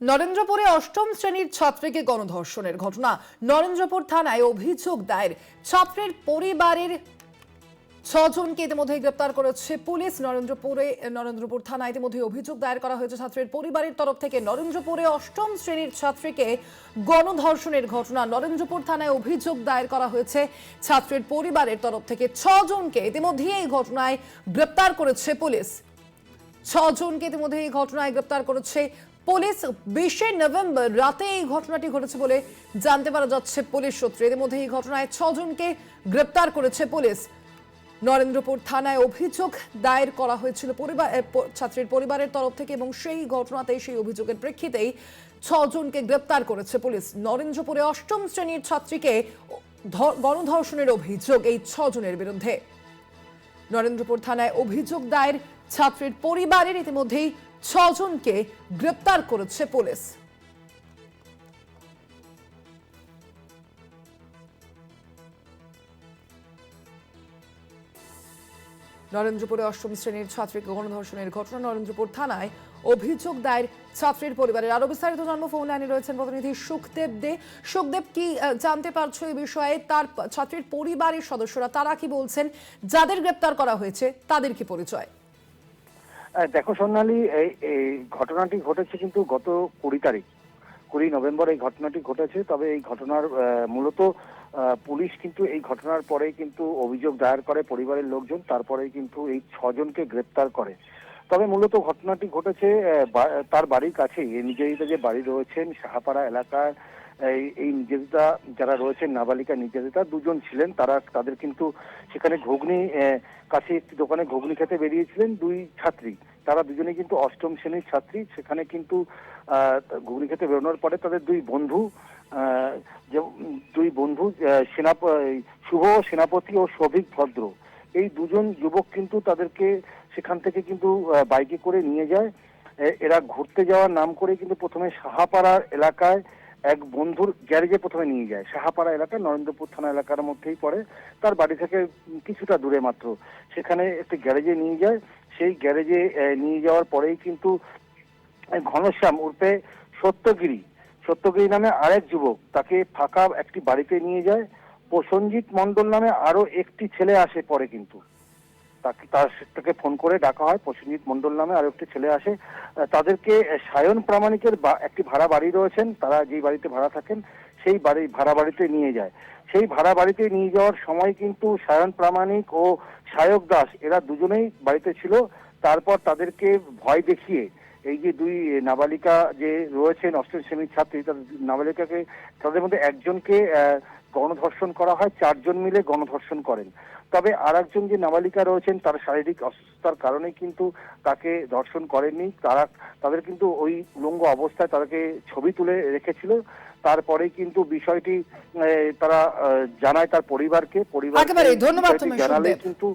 নরেন্দ্রপুরে অষ্টম শ্রেণির ছাত্রীকে গণধর্ষণের ঘটনা। নরেন্দ্রপুর থানায় অভিযোগ দায়ের। ছাত্রের পরিবারের ছজনকে ইতিমধ্যে গ্রেপ্তার করেছে পুলিশ। নরেন্দ্রপুরে, নরেন্দ্রপুর থানায় ইতিমধ্যে অভিযোগ দায়ের করা হয়েছে ছাত্রের পরিবারের তরফ থেকে। নরেন্দ্রপুরে অষ্টম শ্রেণির ছাত্রীকে গণধর্ষণের ঘটনা। নরেন্দ্রপুর থানায় অভিযোগ দায়ের করা হয়েছে ছাত্রের পরিবারের তরফ থেকে। ছজনকে ইতিমধ্যে এই ঘটনায় গ্রেপ্তার করেছে পুলিশ। ছজনকে ইতিমধ্যে এই ঘটনায় গ্রেপ্তার করেছে পুলিশ বিশে নভেম্বর রাতে এই ঘটনাটি ঘটেছে বলে জানতে পারা যাচ্ছে পুলিশ সূত্রে। এর মধ্যে এই ঘটনায় ছজনকে গ্রেপ্তার করেছে পুলিশ। নরেন্দ্রপুর থানায় অভিযোগ দায়ের করা হয়েছিল পরিবার ছাত্রীর পরিবারের তরফ থেকে এবং সেই ঘটনাতেই, সেই অভিযোগের প্রেক্ষিতেই ছজনকে গ্রেপ্তার করেছে পুলিশ। নরেন্দ্রপুরে অষ্টম শ্রেণির ছাত্রীকে গণধর্ষণের অভিযোগ এই ছজনের বিরুদ্ধে। নরেন্দ্রপুর থানায় অভিযোগ দায়ের ছাত্রীর পরিবারের ইতিমধ্যেই ছজনকে গ্রেপ্তার করেছে পুলিশ। নরেন্দ্রপুরে অষ্টম শ্রেণির ছাত্রীকে গণধর্ষণের ঘটনা নরেন্দ্রপুর থানায় অভিযোগ দায়ের ছাত্রীর পরিবারের। আরও বিস্তারিত জন্ম ফোন লাইনে রয়েছেন প্রতিনিধি সুখদেব দে। সুখদেব, কি জানতে পারছ এই বিষয়ে? তার ছাত্রীর পরিবারের সদস্যরা তারা কি বলছেন? যাদের গ্রেপ্তার করা হয়েছে, তাদের কি পরিচয়? দেখো সোনালি, এই ঘটনাটি ঘটেছে কিন্তু গত কুড়ি তারিখ। কুড়ি নভেম্বর এই ঘটনাটি ঘটেছে, তবে এই ঘটনার মূলত পুলিশ কিন্তু এই ঘটনার পরেই কিন্তু অভিযোগ দায়ের করে পরিবারের লোকজন, তারপরেই কিন্তু এই ছজনকে গ্রেপ্তার করে। তবে মূলত ঘটনাটি ঘটেছে তার বাড়ির কাছেই। নির্যাতিতা যে বাড়ি রয়েছেন, সাহাপাড়া এলাকার এই নির্যাতিতা যারা রয়েছেন, নাবালিকা নির্যাতিতা, দুজন ছিলেন। তারা, তাদের কিন্তু সেখানে ঘুগনি কাছে একটি দোকানে ঘুগনি খেতে বেরিয়েছিলেন দুই ছাত্রী। তারা দুজনে কিন্তু অষ্টম শ্রেণির ছাত্রী। সেখানে কিন্তু ঘুগনি খেতে বেরোনোর পরে তাদের দুই বন্ধু যে, দুই বন্ধু সেনাপ শুভ সেনাপতি ও সভিক ভদ্র। এই দুজন যুবক কিন্তু তাদেরকে সেখান থেকে কিন্তু বাইকে করে নিয়ে যায়। এরা ঘুরতে যাওয়ার নাম করে কিন্তু প্রথমে সাহাপাড়ার এলাকায় এক বন্ধুর গ্যারেজে প্রথমে নিয়ে যায়। সাহাপাড়া এলাকা নরেন্দ্রপুর থানা এলাকার মধ্যেই পড়ে। তার বাড়ি থেকে কিছুটা দূরে মাত্র। সেখানে একটি গ্যারেজে নিয়ে যায়। সেই গ্যারেজে নিয়ে যাওয়ার পরেই কিন্তু ঘনশ্যাম উর্ফে সত্যগিরি। সত্যগিরি নামে আরেক যুবক, তাকে ফাঁকা একটি বাড়িতে নিয়ে যায়। প্রসঞ্জিৎ মণ্ডল নামে আরও একটি ছেলে আসে পরে কিন্তু। তাকে তার তাকে ফোন করে ডাকা হয়, প্রসেনজিৎ মণ্ডল নামে আরও একটি ছেলে আসে। তাদেরকে সায়ন প্রামাণিকের একটি ভাড়া বাড়ি রয়েছেন, তারা যেই বাড়িতে ভাড়া থাকেন, সেই বাড়ি, ভাড়া বাড়িতে নিয়ে যায়। সেই ভাড়া বাড়িতে নিয়ে যাওয়ার সময় কিন্তু সায়ন প্রামাণিক ও সায়ক দাস, এরা দুজনেই বাড়িতে ছিল। তারপর তাদেরকে ভয় দেখিয়ে, এই যে দুই নাবালিকা যে রয়েছেন অষ্টম শ্রেণির ছাত্রী, তাদের নাবালিকাকে, তাদের মধ্যে একজনকে গণধর্ষণ করা হয় চারজন মিলে গণধর্ষণ করেন। তবে আর একজন যে নাবালিকা রয়েছেন তার শারীরিক অসুস্থতার কারণে কিন্তু তাকে ধর্ষণ করেননি। তারা তাদের কিন্তু ওই উলঙ্গ অবস্থায় তাদেরকে ছবি তুলে রেখেছিল। তারপরে কিন্তু বিষয়টি তারা আহ, জানায় তার পরিবারকে। পরিবার জানালে কিন্তু